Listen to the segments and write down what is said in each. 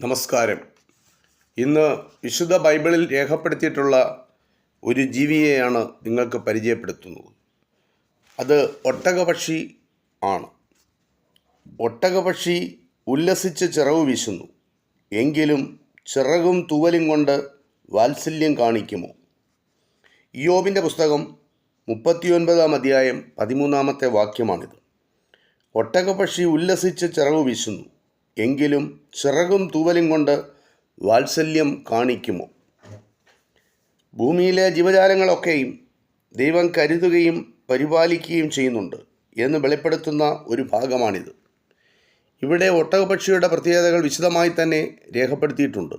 നമസ്കാരം. ഇന്ന് വിശുദ്ധ ബൈബിളിൽ രേഖപ്പെടുത്തിയിട്ടുള്ള ഒരു ജീവിയെയാണ് നിങ്ങൾക്ക് പരിചയപ്പെടുത്തുന്നത്. അത് ഒട്ടകപക്ഷി ആണ്. ഒട്ടകപക്ഷി ഉല്ലസിച്ച് ചിറവ് വീശുന്നു. എങ്കിലും ചിറകും തൂവലും കൊണ്ട് വാത്സല്യം കാണിക്കുമോ? യോബിന്റെ പുസ്തകം മുപ്പത്തിയൊൻപതാം അധ്യായം പതിമൂന്നാമത്തെ വാക്യമാണിത്. ഒട്ടകപക്ഷി ഉല്ലസിച്ച് ചിറവ് വീശുന്നു. എങ്കിലും ചിറകും തൂവലും കൊണ്ട് വാത്സല്യം കാണിക്കുമോ? ഭൂമിയിലെ ജീവജാലങ്ങളൊക്കെയും ദൈവം കരുതുകയും പരിപാലിക്കുകയും ചെയ്യുന്നുണ്ട് എന്ന് വെളിപ്പെടുത്തുന്ന ഒരു ഭാഗമാണിത്. ഇവിടെ ഒട്ടകപക്ഷിയുടെ പ്രത്യേകതകൾ വിശദമായി തന്നെ രേഖപ്പെടുത്തിയിട്ടുണ്ട്.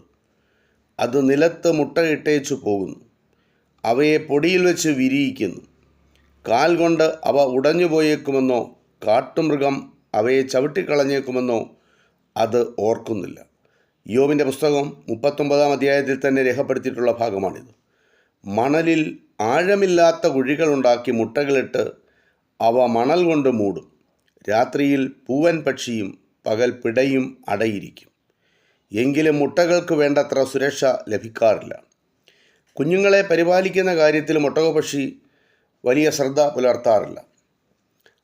അത് നിലത്ത് മുട്ടയിട്ടേച്ചു പോകുന്നു. അവയെ പൊടിയിൽ വെച്ച് വിരിയിക്കുന്നു. കാൽ കൊണ്ട് അവ ഉടഞ്ഞു പോയേക്കുമെന്നോ കാട്ടുമൃഗം അവയെ ചവിട്ടിക്കളഞ്ഞേക്കുമെന്നോ അത് ഓർക്കുന്നില്ല. യോബിന്റെ പുസ്തകം മുപ്പത്തൊമ്പതാം അധ്യായത്തിൽ തന്നെ രേഖപ്പെടുത്തിയിട്ടുള്ള ഭാഗമാണിത്. മണലിൽ ആഴമില്ലാത്ത കുഴികളുണ്ടാക്കി മുട്ടകളിട്ട് അവ മണൽ കൊണ്ട് മൂടും. രാത്രിയിൽ പൂവൻ പക്ഷിയും പകൽ പിടയും അടയിരിക്കും. എങ്കിലും മുട്ടകൾക്ക് വേണ്ടത്ര സുരക്ഷ ലഭിക്കാറില്ല. കുഞ്ഞുങ്ങളെ പരിപാലിക്കുന്ന കാര്യത്തിൽ ഒട്ടകപക്ഷി വലിയ ശ്രദ്ധ പുലർത്താറില്ല.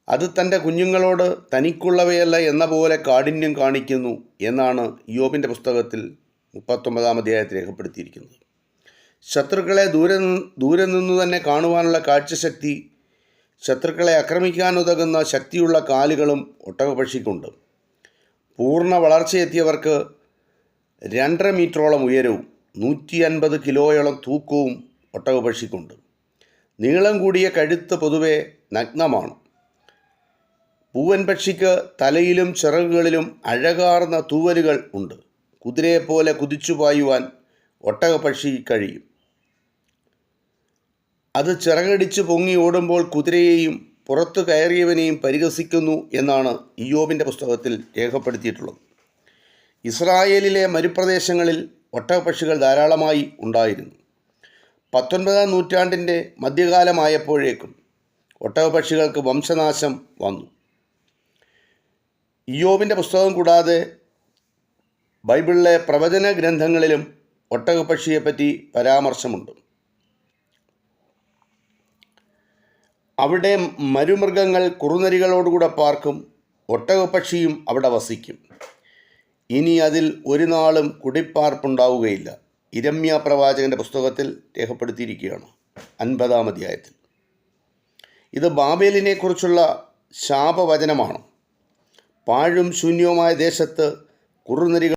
അത് തന്റെ കുഞ്ഞുങ്ങളോട് തനിക്കുള്ളവയല്ല എന്ന പോലെ കാഠിന്യം കാണിക്കുന്നു എന്നാണ് യോബിന്റെ പുസ്തകത്തിൽ മുപ്പത്തൊമ്പതാം അധ്യായത്തിൽ രേഖപ്പെടുത്തിയിരിക്കുന്നത്. ശത്രുക്കളെ ദൂരെ ദൂരെ നിന്ന് തന്നെ കാണുവാനുള്ള കാഴ്ചശക്തി ശത്രുക്കളെ ആക്രമിക്കാനുതകുന്ന ശക്തിയുള്ള കാലുകളും ഒട്ടകപക്ഷിക്കുണ്ട് പൂർണ വളർച്ചയെത്തിയവർക്ക് രണ്ടര മീറ്ററോളം ഉയരവും നൂറ്റി അൻപത് കിലോയോളം തൂക്കവും ഒട്ടകപക്ഷിക്കുണ്ട് നീളം കൂടിയ കഴുത്ത് പൊതുവെ നഗ്നമാണ്. പൂവൻ പക്ഷിക്ക് തലയിലും ചിറകുകളിലും അഴകാർന്ന തൂവലുകൾ ഉണ്ട്. കുതിരയെപ്പോലെ കുതിച്ചു പായുവാൻ ഒട്ടകപക്ഷി കഴിയും. അത് ചിറകടിച്ച് പൊങ്ങി ഓടുമ്പോൾ കുതിരയെയും പുറത്തു കയറിയവനെയും പരിഹസിക്കുന്നു എന്നാണ് ഇയോബിന്റെ പുസ്തകത്തിൽ രേഖപ്പെടുത്തിയിട്ടുള്ളത്. ഇസ്രായേലിലെ മരുപ്രദേശങ്ങളിൽ ഒട്ടകപക്ഷികൾ ധാരാളമായി ഉണ്ടായിരുന്നു. പത്തൊൻപതാം നൂറ്റാണ്ടിന്റെ മധ്യകാലമായപ്പോഴേക്കും ഒട്ടകപക്ഷികൾക്ക് വംശനാശം വന്നു. ഇയോബിന്റെ പുസ്തകം കൂടാതെ ബൈബിളിലെ പ്രവചന ഗ്രന്ഥങ്ങളിലും ഒട്ടകപ്പക്ഷിയെപ്പറ്റി പരാമർശമുണ്ട്. അവിടെ മരുമൃഗങ്ങൾ കുറുനരികളോടുകൂടെ പാർക്കും ഒട്ടകപ്പക്ഷിയും അവിടെ വസിക്കും. ഇനി അതിൽ ഒരു നാളും കുടിപ്പാർപ്പുണ്ടാവുകയില്ല. ഇരമ്യ പ്രവാചകന്റെ പുസ്തകത്തിൽ രേഖപ്പെടുത്തിയിരിക്കുകയാണ് അൻപതാം അധ്യായത്തിൽ. ഇത് ബാബേലിനെക്കുറിച്ചുള്ള ശാപവചനമാണ്. പാഴും ശൂന്യവുമായ ദേശത്ത് കുറുനരികൾ